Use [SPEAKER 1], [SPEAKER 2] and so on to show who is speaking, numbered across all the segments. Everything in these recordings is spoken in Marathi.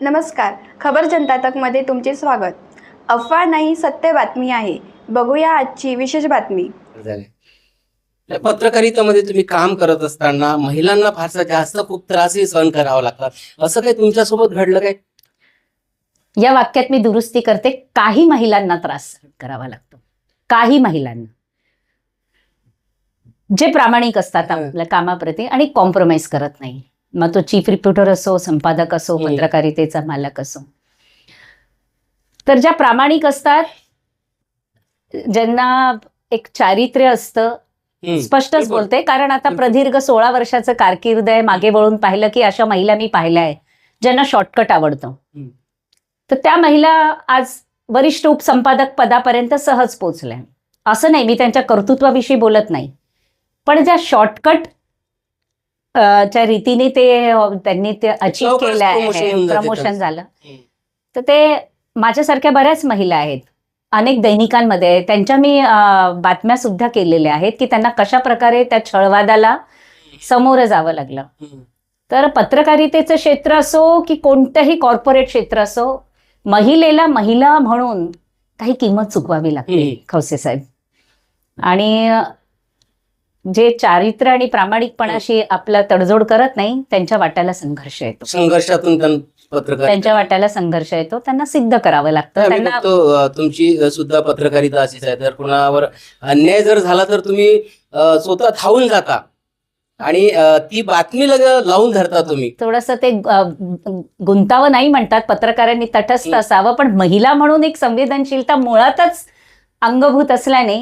[SPEAKER 1] नमस्कार. खबर जनता तकमध्ये तुमचे स्वागत. अफवा नाही सत्य बातमी आहे. बघूया आजची विशेष बातमी.
[SPEAKER 2] झाले. पत्रकारितेमध्ये तुम्ही काम करत असताना महिलांना फारसा जास्त खूप त्रासही सहन करावा लागतात असं काही तुमच्यासोबत घडलं काय?
[SPEAKER 3] या वाक्यात मी दुरुस्ती करते. काही महिलांना त्रास सहन करावा लागतो. काही महिलांना. जे प्रामाणिक असतात. आपल्या कामाप्रती आणि कॉम्प्रोमाइज करत नाही. मग तो चीफ रिपोर्टर असो संपादक असो. पत्रकारितेचा मालक असो तर ज्या प्रामाणिक असतात ज्यांना एक चारित्र्य असतं. स्पष्टच. बोलते कारण आता. प्रदीर्घ सोळा वर्षाचं कारकीर्द आहे मागे वळून पाहिलं की अशा महिला मी पाहिल्या आहे ज्यांना शॉर्टकट आवडतं. तर त्या महिला आज वरिष्ठ उपसंपादक पदापर्यंत सहज पोचल्या असं नाही मी त्यांच्या कर्तृत्वाविषयी बोलत नाही पण ज्या शॉर्टकट च्या रीतीने ते त्यांनी ते अचीव
[SPEAKER 2] लवकरच
[SPEAKER 3] केलं आहे प्रमोशन. झालं. तर ते माझ्यासारख्या बऱ्याच महिला आहेत अनेक दैनिकांमध्ये त्यांच्या मी बातम्या सुद्धा केलेल्या आहेत की त्यांना कशा प्रकारे त्या छळवादाला समोरं जावं लागलं. तर पत्रकारितेचं क्षेत्र असो की कोणतंही कॉर्पोरेट क्षेत्र असो महिलेला महिला म्हणून काही किंमत चुकवावी लागते. खवसे साहेब आणि जे चारित्र्य आणि प्रामाणिकपणाशी आपला तडजोड करत नाही त्यांच्या वाट्याला संघर्ष येतो.
[SPEAKER 2] संघर्षातून पत्रकार
[SPEAKER 3] त्यांच्या वाट्याला संघर्ष येतो. त्यांना सिद्ध करावं लागतं. त्यांना
[SPEAKER 2] तुमची सुद्धा पत्रकारिता अशीच आहे. तर कुणावर अन्याय जर झाला तर तुम्ही स्वतः धावून जाता. आणि ती बातमी लावून धरता तुम्ही.
[SPEAKER 3] थोडंसं ते गुंतावं नाही म्हणतात. पत्रकारांनी तटस्थ
[SPEAKER 2] हं.
[SPEAKER 3] असावं. पण महिला म्हणून एक संवेदनशीलता मुळातच अंगभूत असल्याने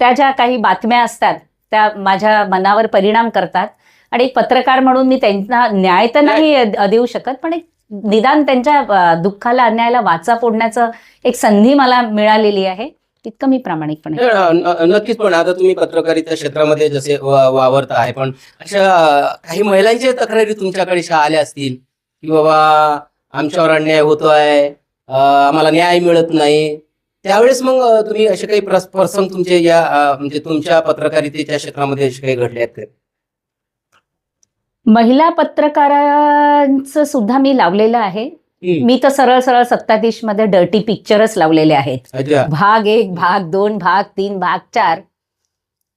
[SPEAKER 3] त्या ज्या काही बातम्या असतात त्या माझ्या मनावर परिणाम करतात. आणि एक पत्रकार म्हणून मी त्यांना न्याय तर नाही. देऊ शकत पण एक निदान त्यांच्या दुःखाला अन्यायाला वाचा फोडण्याचं एक संधी मला मिळालेली आहे. इतकं मी प्रामाणिकपणे
[SPEAKER 2] नक्कीच पण आता तुम्ही पत्रकारिता क्षेत्रामध्ये जसे वावरत आहे पण अशा काही महिलांच्या तक्रारी तुमच्याकडे आल्या असतील? की बाबा आमच्यावर अन्याय होतोय आम्हाला न्याय मिळत नाही. त्यावेळेस मग तुम्ही असे काही प्रस- प्रसंग तुमचे या म्हणजे तुमच्या पत्रकारितेच्या क्षेत्रामध्ये असे काही घडले आहेत?
[SPEAKER 3] महिला पत्रकारांचं सुद्धा मी लावलेलं आहे. मी तर सरळ सरळ सत्ताधीशमध्ये डर्टी पिक्चरच लावलेले आहेत. भाग एक भाग दोन भाग तीन भाग चार.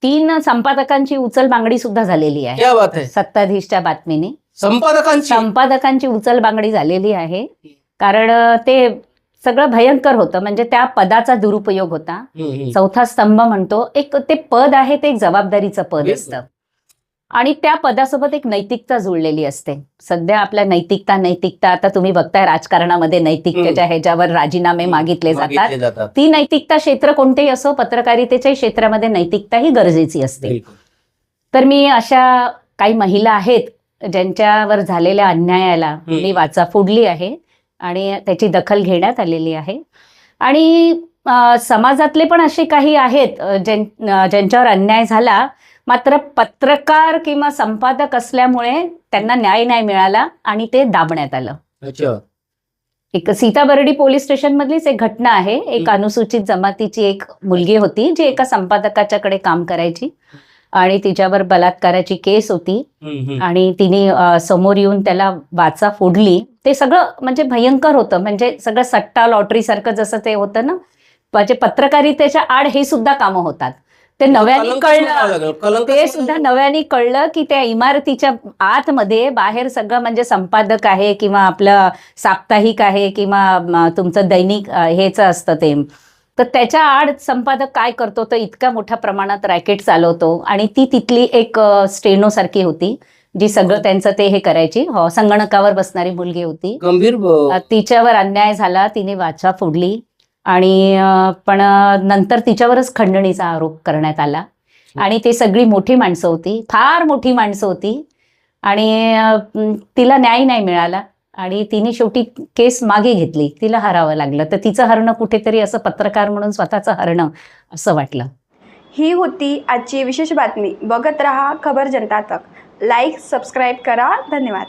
[SPEAKER 3] तीन संपादकांची उचल बांगडी सुद्धा झालेली आहे.
[SPEAKER 2] क्या बात आहे.
[SPEAKER 3] सत्ताधीशच्या बातमीने.
[SPEAKER 2] संपादकांची?
[SPEAKER 3] संपादकांची उचल बांगडी झालेली आहे. कारण ते सगळं भयंकर होतं. म्हणजे त्या पदाचा दुरुपयोग होता. चौथा स्तंभ म्हणतो. एक ते पद आहे ते एक जबाबदारीचं पद. असतं. आणि त्या पदासोबत एक नैतिकता जुळलेली असते. सध्या आपल्या नैतिकता नैतिकता आता तुम्ही बघताय राजकारणामध्ये नैतिकतेच्या ह्याच्यावर राजीनामे मागितले जातात. ती नैतिकता क्षेत्र कोणतेही असो पत्रकारितेच्याही क्षेत्रामध्ये नैतिकता ही गरजेची असते. तर मी अशा काही महिला आहेत ज्यांच्यावर झालेल्या अन्यायाला. मी वाचा फोडली आहे. आणि त्याची दखल घेण्यात आलेली आहे. आणि समाजातले पण असे काही आहेत ज्यां- ज्यांच्यावर अन्याय झाला मात्र पत्रकार किंवा संपादक असल्यामुळे त्यांना न्याय नाही मिळाला आणि ते दाबण्यात आलं.
[SPEAKER 2] अच्छा.
[SPEAKER 3] एक सीताबर्डी पोलीस स्टेशन मधलीच एक घटना आहे. एक. अनुसूचित जमातीची एक मुलगी होती जी एका संपादकाच्याकडे काम करायची. आणि तिच्यावर बलात्काराची केस होती. आणि तिने समोर येऊन त्याला वाचा फोडली. ते सगळं म्हणजे भयंकर होतं. म्हणजे सगळं सट्टा लॉटरी सारखं जसं ते होतं ना म्हणजे पत्रकारितेच्या आड हे सुद्धा कामं होतात. ते नव्याने
[SPEAKER 2] कलंक
[SPEAKER 3] कळलं. ते सुद्धा नव्याने कळलं की त्या इमारतीच्या आतमध्ये बाहेर सगळं म्हणजे संपादक आहे किंवा आपलं साप्ताहिक आहे किंवा तुमचं दैनिक हेच असतं ते. तर त्याच्या आड संपादक काय करतो? तर इतक्या मोठ्या प्रमाणात रॅकेट चालवतो आणि ती तिथली एक स्टेनो सारखी होती जी सगळं त्यांचं ते हे करायची. हो, संगणकावर बसणारी मुलगी होती.
[SPEAKER 2] गंभीर
[SPEAKER 3] तिच्यावर अन्याय झाला तिने वाचा फोडली आणि पण नंतर तिच्यावरच खंडणीचा आरोप करण्यात आला. आणि ते सगळी मोठी माणसं होती फार मोठी माणसं होती आणि तिला न्याय नाही मिळाला. आणि तिने शेवटी केस मागे घेतली. तिला हरावं लागलं. तर तिचं हरणं कुठेतरी असं पत्रकार म्हणून स्वतःचं हरणं असं वाटलं.
[SPEAKER 1] ही होती आजची विशेष बातमी. बघत रहा खबर जनता तक. लाईक सबस्क्राईब करा. धन्यवाद.